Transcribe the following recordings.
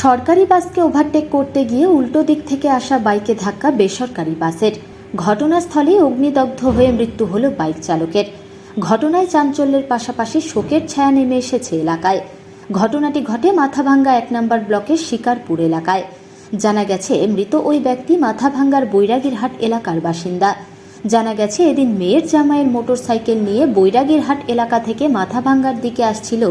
সরকারি বাসকে ওভারটেক করতে গিয়ে উল্টো দিক থেকে আসা বাইকে ধাক্কা বেসরকারি বাসের। ঘটনাস্থলে অগ্নিদগ্ধ হয়ে মৃত্যু হল বাইক চালকের। ঘটনায় চাঞ্চল্যের পাশাপাশি শোকের ছায়া নেমে এসেছে এলাকায়। ঘটনাটি ঘটে মাথাভাঙ্গা এক নম্বর ব্লকের শিকারপুর এলাকায়। জানা গেছে, মৃত ওই ব্যক্তি মাথাভাঙ্গার বৈরাগীরহাট এলাকার বাসিন্দা। জানা গেছে, এদিন মেয়ের জামাইয়ের মোটরসাইকেল নিয়ে বৈরাগীরহাট এলাকা থেকে মাথাভাঙ্গার দিকে আসছিল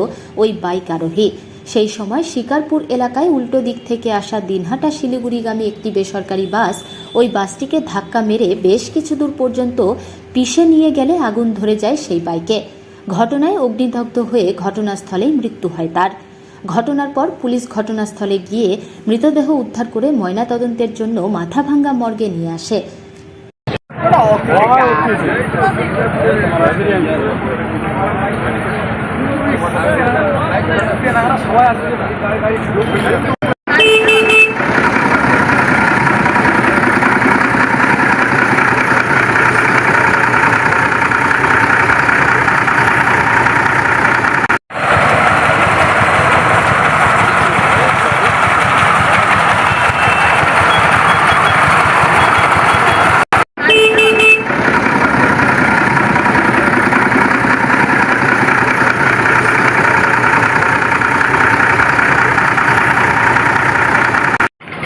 ওই বাইক আরোহী। সেই সময় শিকারপুর এলাকায় উল্টো দিক থেকে আসা দিনহাটা শিলিগুড়িগামী একটি বেসরকারি বাস ওই বাসটিকে ধাক্কা মেরে বেশ কিছু দূর পর্যন্ত পিষে নিয়ে গেলে আগুন ধরে যায় সেই বাইকে। ঘটনায় অগ্নিদগ্ধ হয়ে ঘটনাস্থলেই মৃত্যু হয় তার। ঘটনার পর পুলিশ ঘটনাস্থলে গিয়ে মৃতদেহ উদ্ধার করে ময়নাতদন্তের জন্য মাথাভাঙ্গা মর্গে নিয়ে আসে। তারা সবাই আসবে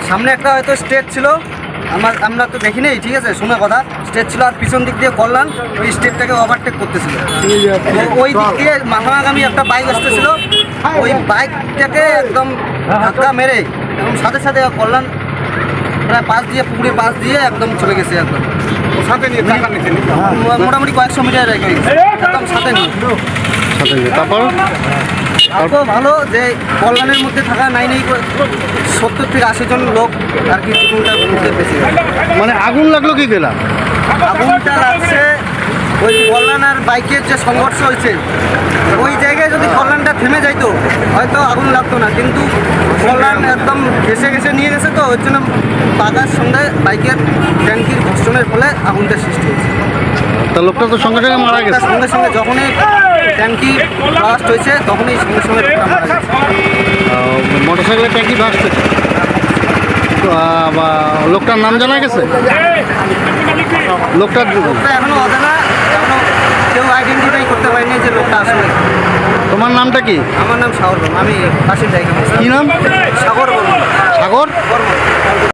সামনে একটা হয়তো স্টেজ ছিল। আমার আমরা তো দেখি নেই ঠিক আছে? শুনে কথা। স্টেজ ছিল আর পিছন দিক দিয়ে করলাম ওই স্টেজটাকে ওভারটেক করতেছিল। ওই দিক দিয়ে মাথামাগামী একটা বাইক আসতেছিল। ওই বাইকটাকে একদম ধাক্কা মেরে এবং সাথে সাথে করলাম প্রায় পাশ দিয়ে পুকুরের পাশ দিয়ে একদম চলে গেছে একদম। সাথে নিয়ে মোটামুটি কয়েকশো মিটার রেখে গেছে। একদম সাথে নিয়ে। তারপর? তারপর ভালো যে কল্যাণের মধ্যে থাকা নাই নাই সত্তর থেকে আশি জন লোক আর কি গেছে মানে আগুন লাগল কি গেলা? আগুনটা লাগছে ওই কল্যাণ আর বাইকের যে সংঘর্ষ হয়েছে ওই জায়গায় যদি কল্যাণটা থেমে যাইতো হয়তো আগুন লাগতো না। কিন্তু কল্যাণ একদম ঘেসে ঘেসে নিয়ে গেছে তো ওই জন্য বাগার সঙ্গে বাইকের ট্যাঙ্কির ঘর্ষণের ফলে আগুনটা সৃষ্টি হয়েছে। তা লোকটা তো সঙ্গে সঙ্গে মারা গেছে। সঙ্গে সঙ্গে যখনই ট্যাঙ্কি ব্লাস্ট হয়েছে তখনই সঙ্গে সঙ্গে লোকটা মারা গেছে। মোটর সাইকেলের ট্যাঙ্কি ভাসতে লোকটার নাম জানা গেছে? লোকটার লোকটা এখনও অজানা এখনও কেউ আইডেন্টিফাই করতে পারেনি যে লোকটা আসলে। তোমার নামটা কি? আমার নাম সাগর আমি পাশের জায়গা কি নাম? সাগর সাগর?